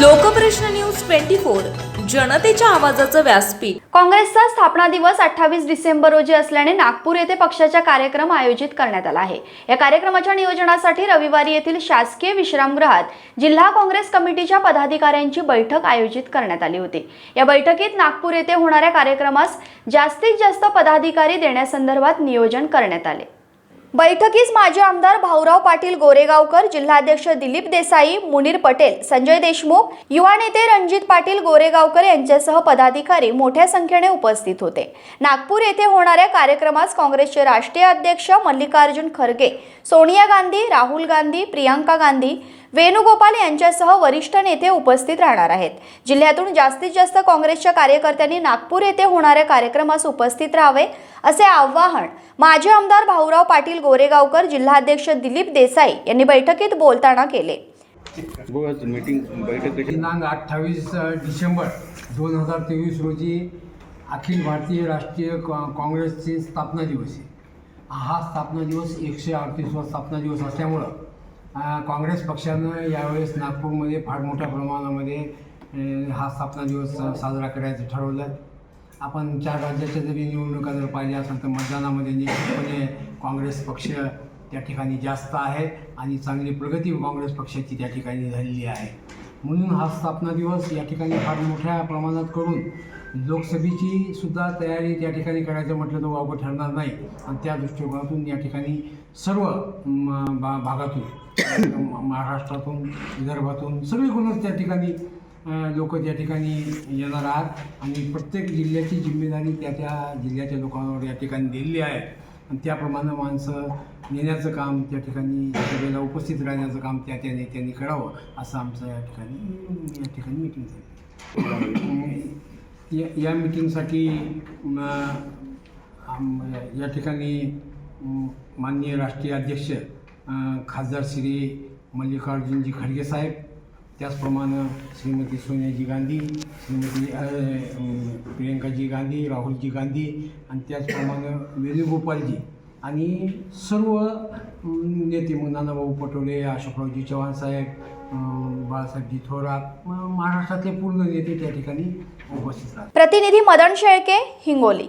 Lokprashna news twenty four जनतेच्या आवाजाचं व्यासपीठ. काँग्रेसचा स्थापना दिवस अठ्ठावीस डिसेंबर रोजी असल्याने नागपूर येथे पक्षाचा कार्यक्रम आयोजित करण्यात आला आहे. या कार्यक्रमाच्या नियोजनासाठी रविवारी येथील शासकीय विश्रामगृहात जिल्हा काँग्रेस कमिटीच्या पदाधिकाऱ्यांची बैठक आयोजित करण्यात आली होती. या बैठकीत नागपूर येथे होणाऱ्या कार्यक्रमास जास्तीत जास्त पदाधिकारी देण्यासंदर्भात नियोजन करण्यात आले. बैठकीस माजी आमदार भाऊराव पाटील गोरेगावकर जिल्हाध्यक्ष दिलीप देसाई मुनीर पटेल संजय देशमुख युवा नेते रणजित पाटील गोरेगावकर यांच्यासह पदाधिकारी मोठ्या संख्येने उपस्थित होते. नागपूर येथे होणाऱ्या कार्यक्रमास काँग्रेसचे राष्ट्रीय अध्यक्ष मल्लिकार्जुन खरगे सोनिया गांधी राहुल गांधी प्रियांका गांधी वेणुगोपाल यांच्यासह वरिष्ठ नेते उपस्थित राहणार आहेत. जिल्ह्यातून जास्तीत जास्त काँग्रेसच्या कार्यकर्त्यांनी नागपूर येथे होणाऱ्या कार्यक्रमास उपस्थित राहावे असे आवाहन माजी आमदार भाऊराव पाटील गोरेगावकर जिल्हाध्यक्ष दिलीप देसाई यांनी बैठकीत बोलताना केले. दिनांक अठ्ठावीस डिसेंबर दोन हजार तेवीस रोजी अखिल भारतीय राष्ट्रीय काँग्रेसचे स्थापना दिवस आहे. हा स्थापना दिवस एकशे अडतीसवा स्थापना दिवस असल्यामुळं काँग्रेस पक्षानं यावेळेस नागपूरमध्ये फार मोठ्या प्रमाणामध्ये हा स्थापना दिवस साजरा करायचं ठरवलं आपण चार राज्याच्या जरी निवडणुका जर पाहिल्या असेल तर मतदानामध्ये निश्चितपणे काँग्रेस पक्ष त्या ठिकाणी जास्त आहे आणि चांगली प्रगती काँग्रेस पक्षाची त्या ठिकाणी झालेली आहे. म्हणून हा स्थापना दिवस या ठिकाणी फार मोठ्या प्रमाणात करून लोकसभेची सुद्धा तयारी त्या ठिकाणी करायचं म्हटलं तर वावगं ठरणार नाही. आणि त्या दृष्टिकोनातून या ठिकाणी सर्व म, भा भागातून महाराष्ट्रातून विदर्भातून सगळीकडूनच त्या ठिकाणी लोक त्या ठिकाणी येणार आहात. आणि प्रत्येक जिल्ह्याची जिम्मेदारी त्या त्या जिल्ह्याच्या लोकांवर या ठिकाणी दिलेली आहे. आणि त्याप्रमाणे माणसं नेण्याचं काम त्या ठिकाणी सभेला उपस्थित राहण्याचं काम त्या त्या नेत्यांनी करावं असं आमचं या ठिकाणी या ठिकाणी मिटिंग झाली. या या मिटिंगसाठी या ठिकाणी माननीय राष्ट्रीय अध्यक्ष खासदार श्री मल्लिकार्जुनजी खडगे साहेब त्याचप्रमाणे श्रीमती सोनियाजी गांधी श्रीमती प्रियंकाजी गांधी राहुलजी गांधी आणि त्याचप्रमाणे वेणुगोपालजी आणि सर्व नेते मग नानाभाऊ पटोले अशोकरावजी चव्हाण साहेब बाळासाहेबजी थोरात महाराष्ट्रातले पूर्ण नेते त्या ठिकाणी उपस्थित राहतात. प्रतिनिधी Madan Shelke Hingoli.